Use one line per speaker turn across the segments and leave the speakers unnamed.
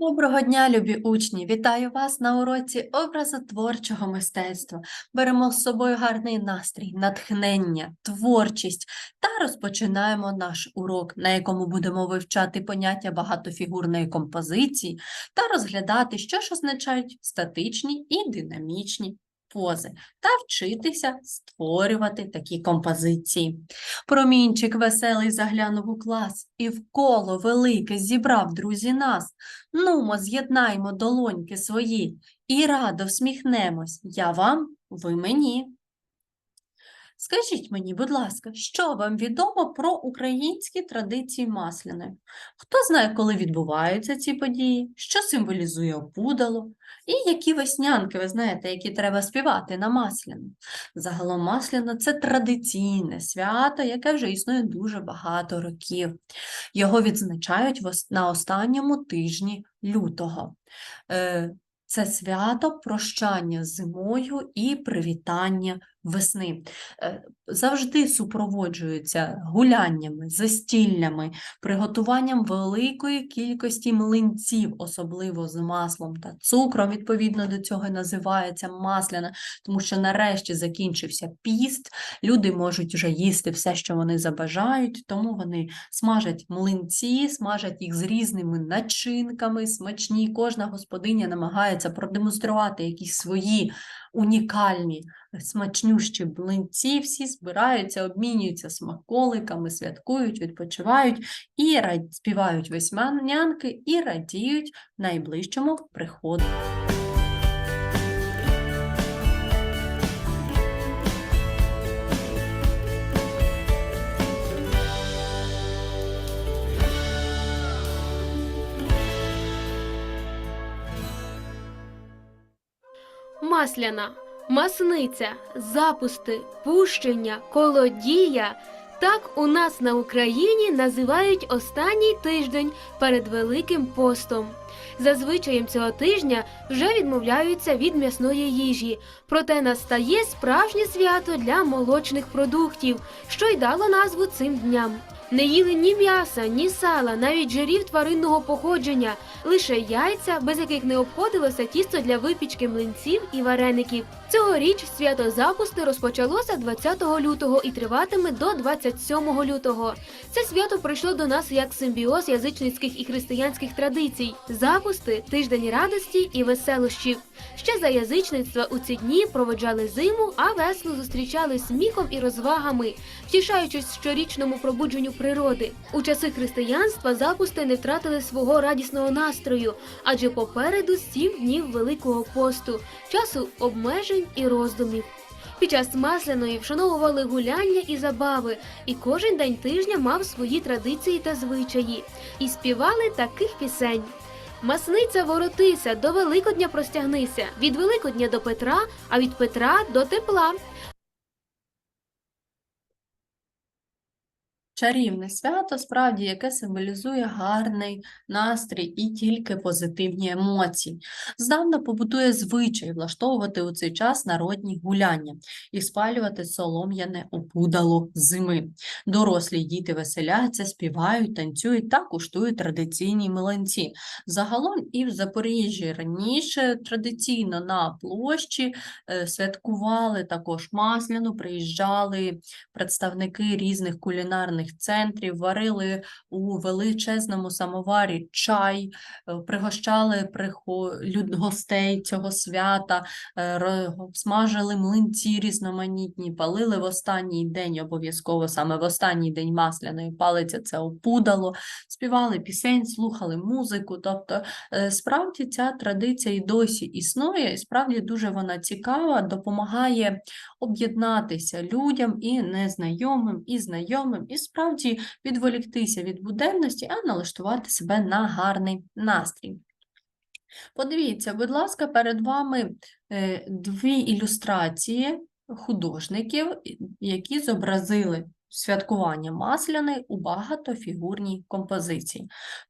Доброго дня, любі учні! Вітаю вас на уроці образотворчого мистецтва. Беремо з собою гарний настрій, натхнення, творчість та розпочинаємо наш урок, на якому будемо вивчати поняття багатофігурної композиції та розглядати, що ж означають статичні і динамічні пози, та вчитися створювати такі композиції. Промінчик веселий заглянув у клас і в коло велике зібрав друзі нас. Нумо, з'єднаймо долоньки свої і радо всміхнемось. Я вам, ви мені. Скажіть мені, будь ласка, що вам відомо про українські традиції масляної? Хто знає, коли відбуваються ці події, що символізує опудало, і які веснянки, ви знаєте, які треба співати на масляну? Загалом масляна – це традиційне свято, яке вже існує дуже багато років. Його відзначають на останньому тижні лютого. Е, Це свято прощання зимою і привітання весни. Е, Завжди супроводжується гуляннями, застіллями, приготуванням великої кількості млинців, особливо з маслом та цукром, відповідно до цього і називається масляна, тому що нарешті закінчився піст, люди можуть вже їсти все, що вони забажають, тому вони смажать млинці, смажать їх з різними начинками, смачні. Кожна господиня намагається продемонструвати якісь свої унікальні смачнющі блинці, всі збираються, обмінюються смаколиками, святкують, відпочивають і співають весьманянки і радіють найближчому приходу.
Масляна, масниця, запусти, пущення, колодія. Так у нас на Україні називають останній тиждень перед Великим постом. За звичаєм цього тижня вже відмовляються від м'ясної їжі, проте настає справжнє свято для молочних продуктів, що й дало назву цим дням. Не їли ні м'яса, ні сала, навіть жирів тваринного походження, лише яйця, без яких не обходилося тісто для випічки млинців і вареників. Цьогоріч свято запусти розпочалося 20 лютого і триватиме до 27 лютого. Це свято прийшло до нас як симбіоз язичницьких і християнських традицій. Запусти тиждень радості і веселощів. Ще за язичництва у ці дні проведжали зиму, а весну зустрічали сміхом і розвагами, втішаючись щорічному пробудженню природи. У часи християнства запусти не втратили свого радісного настрою, адже попереду сім днів Великого посту, часу обмежень і роздумів. Під час масляної вшановували гуляння і забави, і кожен день тижня мав свої традиції та звичаї, і співали таких пісень. Масниця воротися, до Великодня простягнися, від Великодня до Петра, а від Петра до тепла.
Чарівне свято, справді, яке символізує гарний настрій і тільки позитивні емоції. Здавна побутує звичай влаштовувати у цей час народні гуляння і спалювати солом'яне опудало зими. Дорослі діти веселяться, співають, танцюють та куштують традиційні млинці. Загалом і в Запоріжжі раніше традиційно на площі е, святкували також масляну, приїжджали представники різних кулінарних центрів, варили у величезному самоварі чай, е, пригощали гостей цього свята, е, смажили млинці різноманітні, палили в останній день, обов'язково саме в останній день масляної палиця це опудало, співали пісень, слухали музику. Тобто, е, справді ця традиція і досі існує, і справді дуже вона цікава, допомагає об'єднатися людям і незнайомим, і знайомим, і справді відволіктися від буденності, а налаштувати себе на гарний настрій. Подивіться, будь ласка, перед вами е, дві ілюстрації художників, які зобразили святкування масляної у багатофігурній композиції.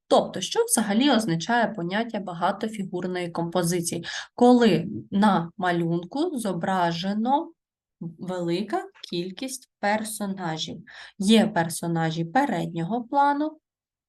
Тобто, що взагалі означає поняття багатофігурної композиції? Коли на малюнку зображено велика кількість персонажів. Є персонажі переднього плану,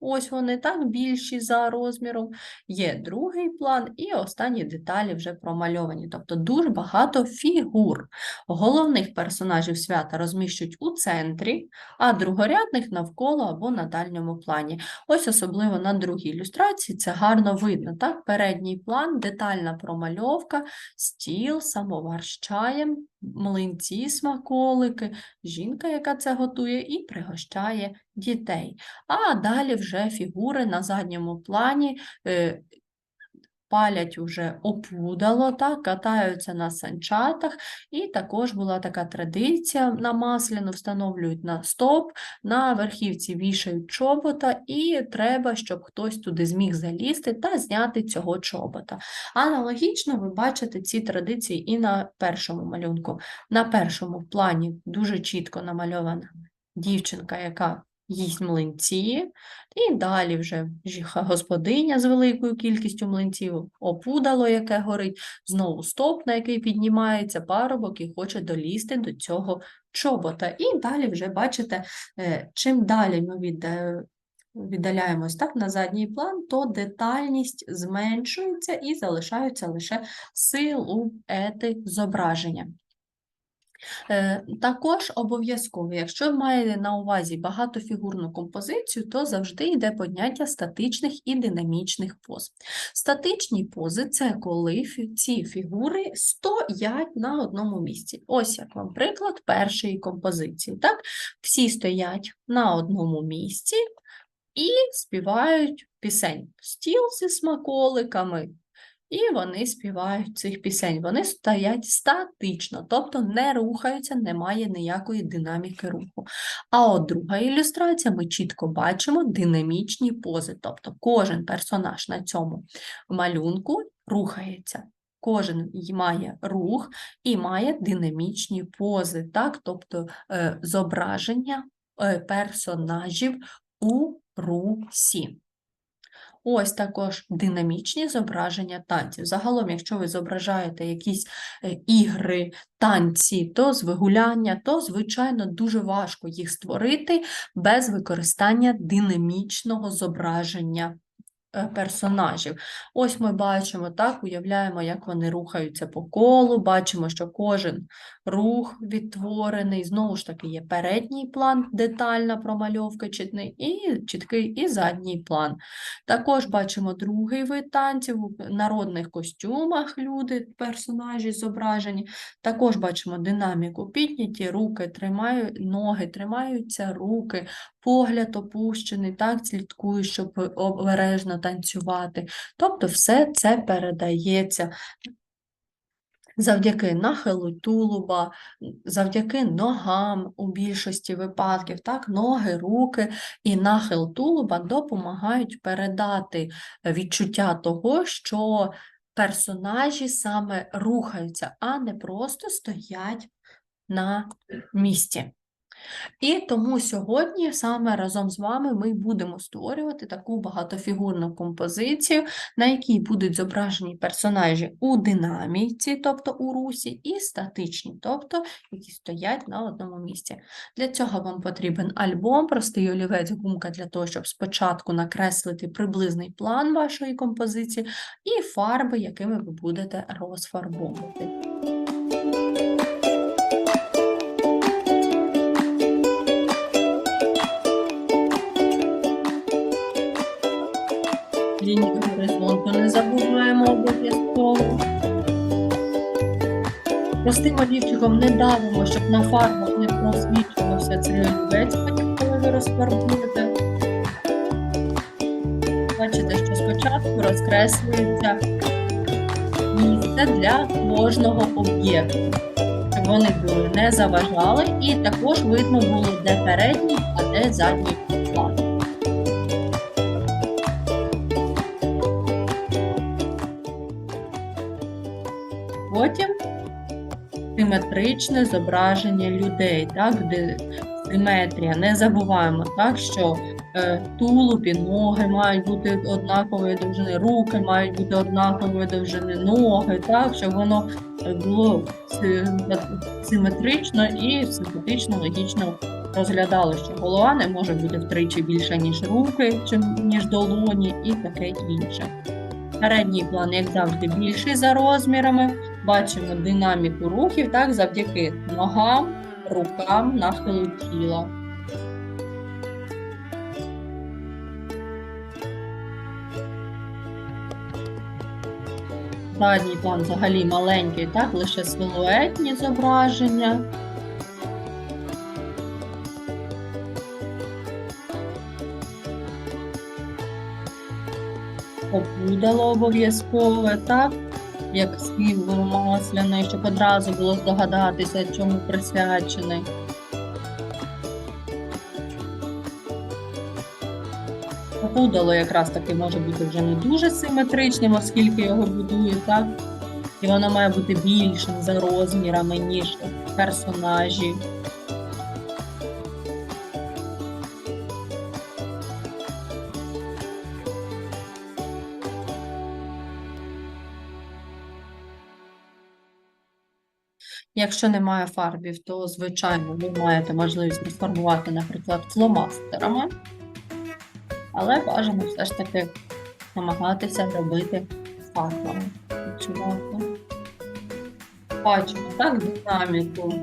Ось вони так більші за розміром. Є другий план, і останні деталі вже промальовані. Тобто дуже багато фігур. Головних персонажів свята розміщують у центрі, а другорядних навколо або на дальньому плані. Ось особливо на другій ілюстрації це гарно видно. Так? Передній план, детальна промальовка, стіл, самовар з чаєм, млинці, смаколики, жінка, яка це готує, і пригощає дітей. А далі вже фігури на задньому плані. Палять уже опудало, так, катаються на санчатах, і також була така традиція на масляну, встановлюють на стоп, на верхівці вішають чобота, і треба, щоб хтось туди зміг залізти та зняти цього чобота. Аналогічно ви бачите ці традиції і на першому малюнку. На першому плані дуже чітко намальована дівчинка, яка їсть млинці, і далі вже жіха- господиня з великою кількістю млинців, опудало, яке горить, знову стоп, на який піднімається парубок і хоче долізти до цього чобота. І далі вже бачите, е, чим далі ми відда- віддаляємось так, на задній план, то детальність зменшується і залишаються лише силуети зображення. Е, Також обов'язково, якщо маєте на увазі багатофігурну композицію, то завжди йде поняття статичних і динамічних поз. Статичні пози це коли ці фігури стоять на одному місці. Ось як вам приклад першої композиції. Так? Всі стоять на одному місці і співають пісень. Стіл зі смаколиками. І вони співають цих пісень. Вони стоять статично, тобто не рухаються, немає ніякої динаміки руху. А от друга ілюстрація, ми чітко бачимо динамічні пози. Тобто кожен персонаж на цьому малюнку рухається. Кожен має рух і має динамічні пози, так? тобто е, зображення е, персонажів у русі. Ось також динамічні зображення танців. Загалом, якщо ви зображаєте якісь е, ігри, танці, то з вигуляння, то, звичайно, дуже важко їх створити без використання динамічного зображення е, персонажів. Ось ми бачимо, так, уявляємо, як вони рухаються по колу, бачимо, що кожен рух відтворений, знову ж таки є передній план, детальна промальовка чіткий, і чіткий, і задній план. Також бачимо другий вид танців у народних костюмах люди, персонажі зображені. Також бачимо динаміку, підняті руки, тримають ноги, тримаються руки, погляд опущений, так слідкую, щоб обережно танцювати. Тобто все це передається завдяки нахилу тулуба, завдяки ногам у більшості випадків, так, ноги, руки і нахил тулуба допомагають передати відчуття того, що персонажі саме рухаються, а не просто стоять на місці. І тому сьогодні саме разом з вами ми будемо створювати таку багатофігурну композицію, на якій будуть зображені персонажі у динаміці, тобто у русі, і статичні, тобто які стоять на одному місці. Для цього вам потрібен альбом, простий олівець, гумка для того, щоб спочатку накреслити приблизний план вашої композиції, і фарби, якими ви будете розфарбовувати. Забуваємо обов'язково. Простим олівчиком не давимо, щоб на фарбах не просвічувався цей олівець, потім коли ви розфарбуєте. Бачите, що спочатку розкреслюється місце для кожного об'єкту, щоб вони були не заважали, і також видно було, де передній, а де задній Потім симетричне зображення людей, так, де симетрія. Не забуваємо, так, що е, тулуб ноги мають бути однакової довжини, руки мають бути однакової довжини, ноги, так, щоб воно було си- симетрично і симпатично, логічно розглядали, що голова не може бути втричі більше, ніж руки, ніж долоні, і таке інше. Передній план, як завжди, більший за розмірами. Бачимо динаміку рухів так, завдяки ногам, рукам, нахилу тіла. Задній план взагалі маленький, так, лише силуетні зображення. Опудало обов'язкове, так? Як слів масляний, щоб одразу було здогадатися, чому присвячений. Пудало якраз таки може бути вже не дуже симетричним, оскільки його будують, так? І воно має бути більшим за розмірами, ніж персонажі. Якщо немає фарбів, то, звичайно, ви маєте можливість розфарбувати, наприклад, фломастерами. Але бажано все ж таки намагатися робити фарбами. Бачимо так динаміку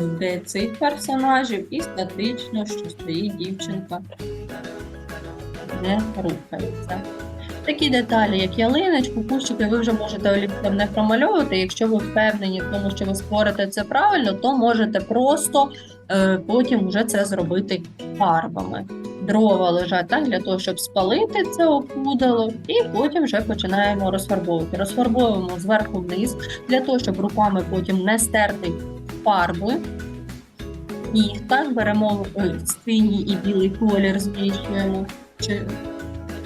де цих персонажів і статично, що стоїть дівчинка не рухається. Такі деталі, як ялиночку, кущики, ви вже можете олівцем не промальовувати. Якщо ви впевнені в тому, що ви створите це правильно, то можете просто е, потім вже це зробити фарбами. Дрова лежать так для того, щоб спалити це опудало, і потім вже починаємо розфарбовувати. Розфарбовуємо зверху вниз для того, щоб руками потім не стерти фарби. І так беремо е, синій і білий колір, змішуємо.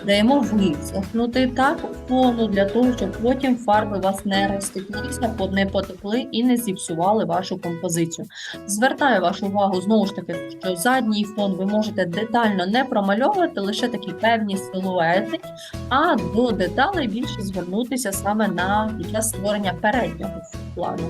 Даємо висохнути так фону для того, щоб потім фарби вас не розтеклися, не потекли і не зіпсували вашу композицію. Звертаю вашу увагу знову ж таки, що задній фон ви можете детально не промальовувати, лише такі певні силуети, а до деталей більше звернутися саме на під створення переднього плану.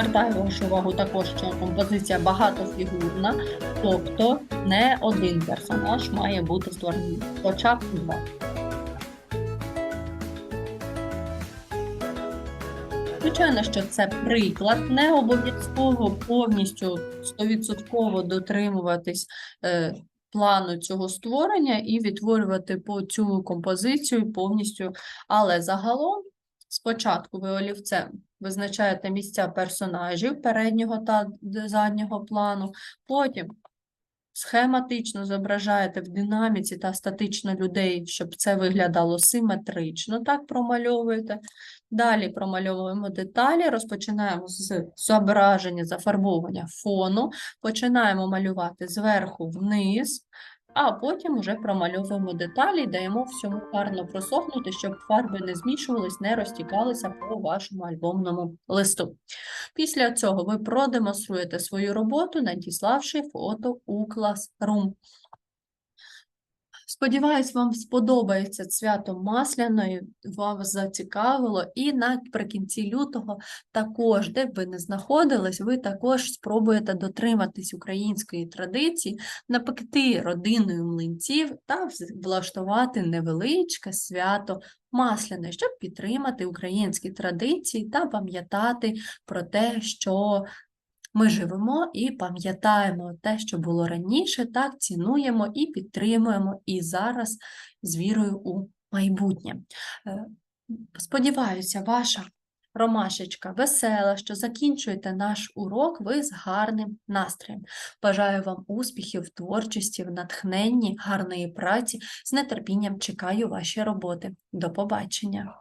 Звертаю вашу увагу також, що композиція багатофігурна, тобто не один персонаж має бути створений, хоча б два. Звичайно, що це приклад, не обов'язково повністю 100% дотримуватись е, плану цього створення і відтворювати по цю композицію повністю, але загалом спочатку ви олівцем визначаєте місця персонажів переднього та заднього плану, потім схематично зображаєте в динаміці та статично людей, щоб це виглядало симетрично, так промальовуєте. Далі промальовуємо деталі, розпочинаємо з зображення, зафарбовування фону, починаємо малювати зверху вниз, а потім уже промальовуємо деталі даємо всьому гарно просохнути, щоб фарби не змішувались, не розтікалися по вашому альбомному листу. Після цього ви продемонструєте свою роботу, надіславши фото у Classroom. Сподіваюсь, вам сподобається свято Масляної, вас зацікавило, і наприкінці лютого також, де б ви не знаходились, ви також спробуєте дотриматись української традиції, напекти родиною млинців та влаштувати невеличке свято Масляне, щоб підтримати українські традиції та пам'ятати про те, що ми живемо і пам'ятаємо те, що було раніше, так цінуємо і підтримуємо і зараз з вірою у майбутнє. Е, Сподіваюся, ваша ромашечка весела, що закінчуєте наш урок ви з гарним настроєм. Бажаю вам успіхів творчості, в натхненні, гарної праці. З нетерпінням чекаю ваші роботи. До побачення!